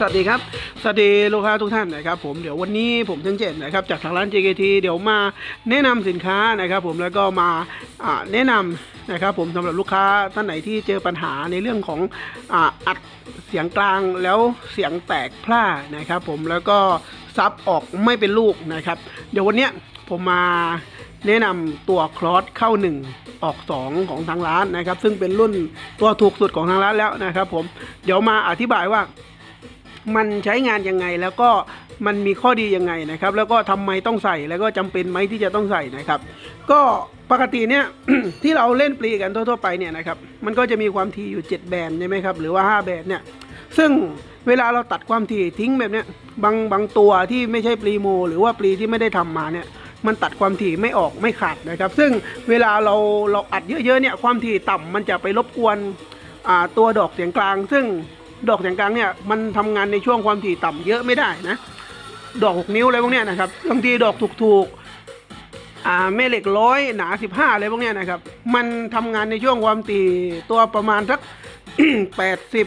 สวัสดีครับ สวัสดีลูกค้าทุกท่านนะครับผมเดี๋ยววันนี้ผมทั้งเจ็ดนะครับจากทางร้าน JKT เดี๋ยวมาแนะนำสินค้านะครับผมแล้วก็มาแนะนำนะครับผมสำหรับลูกค้าท่านไหนที่เจอปัญหาในเรื่องของอ,อัดเสียงกลางแล้วเสียงแตกพร่านะครับผมแล้วก็ซับออกไม่เป็นลูกนะครับ เดี๋ยววันนี้ผมมาแนะนำตัวคลอสเข้า 1 ออก 2 ของทางร้านนะครับ ซึ่งเป็นรุ่นตัวถูกสุดของทางร้านแล้วนะครับผมเดี๋ยวมาอธิบายว่า มันใช้งานยังไงแล้วก็มันมีข้อดียังไงนะครับ แล้วก็ทำไมต้องใส่แล้วก็จำเป็นไหมที่จะต้องใส่นะครับ ก็ปกติเนี่ยที่เราเล่นปลีกันทั่วๆไปเนี่ยนะครับมันก็จะมีความถี่อยู่ 7 แบนใช่ไหมครับหรือว่า 5 แบนเนี่ยซึ่งเวลาเราตัดความถี่ทิ้งแบบเนี้ยบางบางตัวที่ไม่ใช่ปลีโม หรือว่าปลีที่ไม่ได้ทำมาเนี่ยมันตัดความถี่ไม่ออกไม่ขาดนะครับ ซึ่งเวลาเราเราอัดเยอะๆเนี่ยความถี่ต่ำมันจะไปรบกวนอ่าตัวดอกเสียงกลาง ซึ่ง ดอกเสียงกลางเนี่ยมันทำงานในช่วงความถี่ต่ำเยอะไม่ได้นะ ดอกหกนิ้วอะไรพวกเนี้ยนะครับบางทีดอกถูกๆอ่าแม่เหล็กร้อยหนาสิบห้าอะไรพวกเนี้ยนะครับมันทำงานในช่วงความถี่ตัวประมาณสักแปดสิบ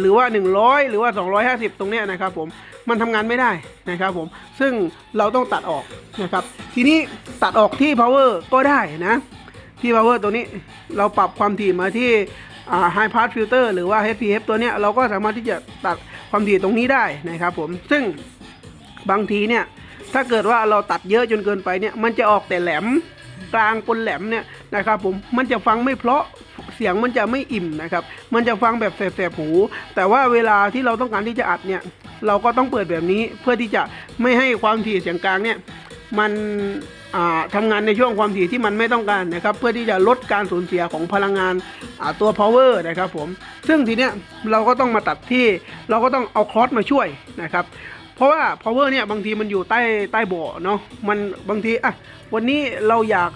หรือว่าหนึ่งร้อยหรือว่าสองร้อยห้าสิบตรงเนี้ยนะครับผมมันทำงานไม่ได้นะครับผมซึ่งเราต้องตัดออกนะครับทีนี้ตัดออกที่ power ก็ได้นะที่ power ตัวนี้เราปรับความถี่มาที่ high pass filter หรือว่า HPF ตัวเนี้ยเราก็สามารถที่จะตัดความถี่ตรงนี้ได้นะครับผมซึ่งบางทีเนี่ยถ้าเกิดว่าเราตัดเยอะจนเกินไปเนี่ยมันจะออกแต่แหลมกลางปนแหลมเนี่ยนะครับผมมันจะฟังไม่เพราะเสียงมันจะไม่อิ่มนะครับ มันจะฟังแบบแสบๆหู แต่ว่าเวลาที่เราต้องการที่จะอัดเนี่ย เราก็ต้องเปิดแบบนี้เพื่อที่จะไม่ให้ความถี่เสียงกลางเนี่ย มันอ่าทำงานในช่วงความถี่ที่มันไม่ต้องการนะครับ เพื่อที่จะลดการสูญเสียของพลังงานตัว power นะครับผมซึ่งทีเนี้ยเราก็ต้องมาตัดที่เราก็ต้องเอาคอสมาช่วยนะครับ เพราะว่า power เนี่ยบางทีมันอยู่ใต้ใต้บาะเนาะมันบางทีอะวันนี้เราอยาก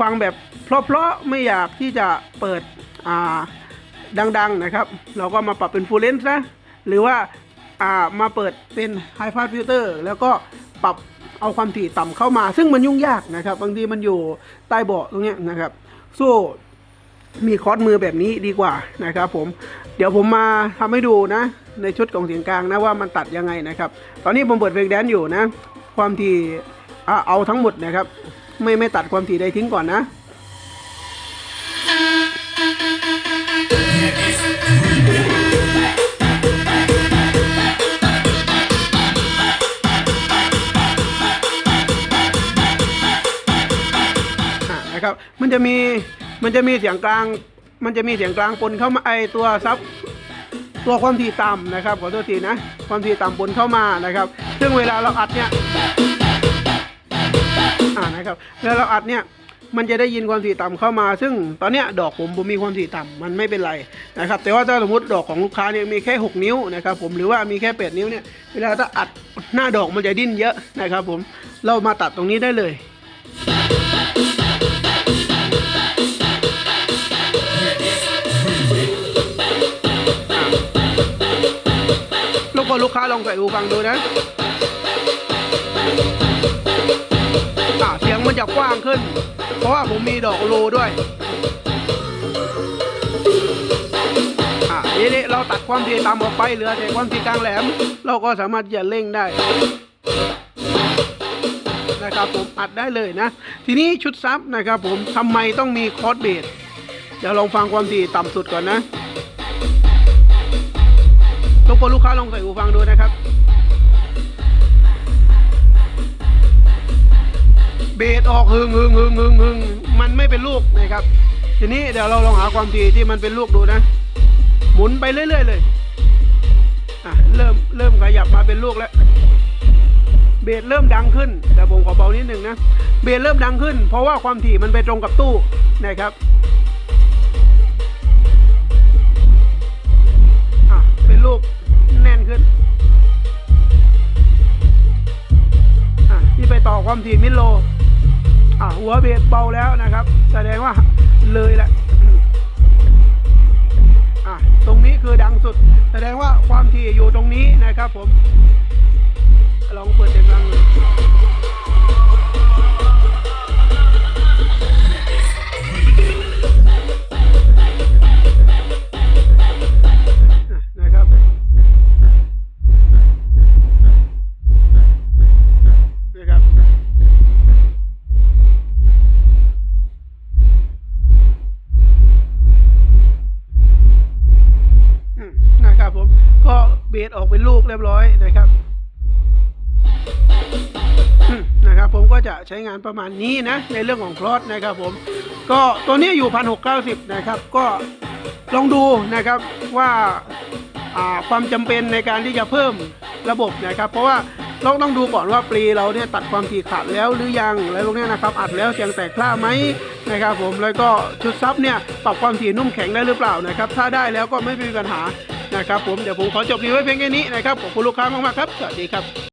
ฟังแบบเพราะๆไม่อยากที่จะเปิดอ่าดัง ๆนะครับ เราก็มาปรับเป็น full length นะหรือว่าอ่ามาเปิดเป็น high pass filter แล้วก็ปรับ เอาความถี่ต่ำเข้ามา ซึ่งมันยุ่งยากนะครับ บางทีมันอยู่ใต้เบาะตรงเนี้ยนะครับสู้มีคอร์สมือแบบนี้ดีกว่านะครับ ผม เดี๋ยวผมมาทำให้ดูนะ ในชุดของเสียงกลางนะว่ามันตัดยังไงนะครับ ตอนนี้ผมเปิดเพลงแดนซ์อยู่นะ ความถี่เอาทั้งหมดนะครับ ไม่ไม่ตัดความถี่ใดทิ้งก่อนนะ นะครับ มันจะมีมันจะมีเสียงกลาง มันจะมีเสียงกลางปนเข้ามาไอตัวซับตัวความถี่ต่ำนะครับขอโทษทีนะ ความถี่ต่ำปนเข้ามานะครับ ซึ่งเวลาเราอัดเนี่ยอ่านะครับเวลาเราอัดเนี่ยมันจะได้ยินความถี่ต่ำเข้ามา ซึ่งตอนเนี้ยดอกผมผมมีความถี่ต่ำมันไม่เป็นไรนะครับ แต่ว่าถ้าสมมติดอกของลูกค้าเนี่ยมีแค่ 6 นิ้วนะครับผมหรือว่ามีแค่ 8 นิ้วเนี่ยเวลาถ้าอัดหน้าดอกมันจะดิ้นเยอะนะครับผมเรามาตัดตรงนี้ได้เลย กบอลลูกค้าลองใส่หูฟังดูนะอ่าเสียงมันจะกว้างขึ้น เพราะว่าผมมีดอกโลด้วยอ่าทีนี้เราตัดความถี่ต่ำออกไปเหลือแต่ความถี่กลางแหลม เราก็สามารถที่จะเร่งได้นะครับผมอัดได้เลยนะ ทีนี้ชุดซับนะครับผมทำไมต้องมีคอร์สเบสเดี๋ยวลองฟังความถี่ต่ำสุดก่อนนะ ทุกคนลูกค้าลองใส่หูฟังดูนะครับเบสออกหึงหึงหึงหึงหึงมันไม่เป็นลูกนะครับ ทีนี้เดี๋ยวเราลองหาความถี่ที่มันเป็นลูกดูนะ หมุนไปเรื่อยๆเลยอะเริ่มเริ่มขยับมาเป็นลูกแล้วเบสเริ่มดังขึ้น แต่ผมขอเบานิดหนึ่งนะเบสเริ่มดังขึ้น เพราะว่าความถี่มันไปตรงกับตู้นะครับอะเป็นลูก ความถี่มิดโล อะหัวเบสเบาแล้วนะครับ แสดงว่าเลยแหละอะตรงนี้คือดังสุด แสดงว่าความถี่อยู่ตรงนี้นะครับผม ลองเปิดเสียงดังหน่อย ดออกเป็นลูกเรียบร้อยนะครับ นะครับผมก็จะใช้งานประมาณนี้นะ ในเรื่องของคลอสนะครับผม ก็ตัวนี้อยู่พันหกเก้าสิบนะครับ ก็ลองดูนะครับว่าาความจำเป็นในการที่จะเพิ่มระบบนะครับ เพราะว่าเราต้องดูก่อนว่าปลีเราเนี่ยตัดความถี่ขาดแล้วหรือยังอะไรพวกนี้นะครับอัดแล้วเสียงแตกพล่าไหมนะครับ ผมแล้วก็ชุดซับเนี่ยปรับความถี่นุ่มแข็งได้หรือเปล่านะครับ ถ้าได้แล้วก็ไม่มีปัญหา นะครับผมเดี๋ยวผมขอจบรีวิวไว้เพียงแค่นี้นะครับขอบคุณลูกค้ามากๆครับสวัสดีครับ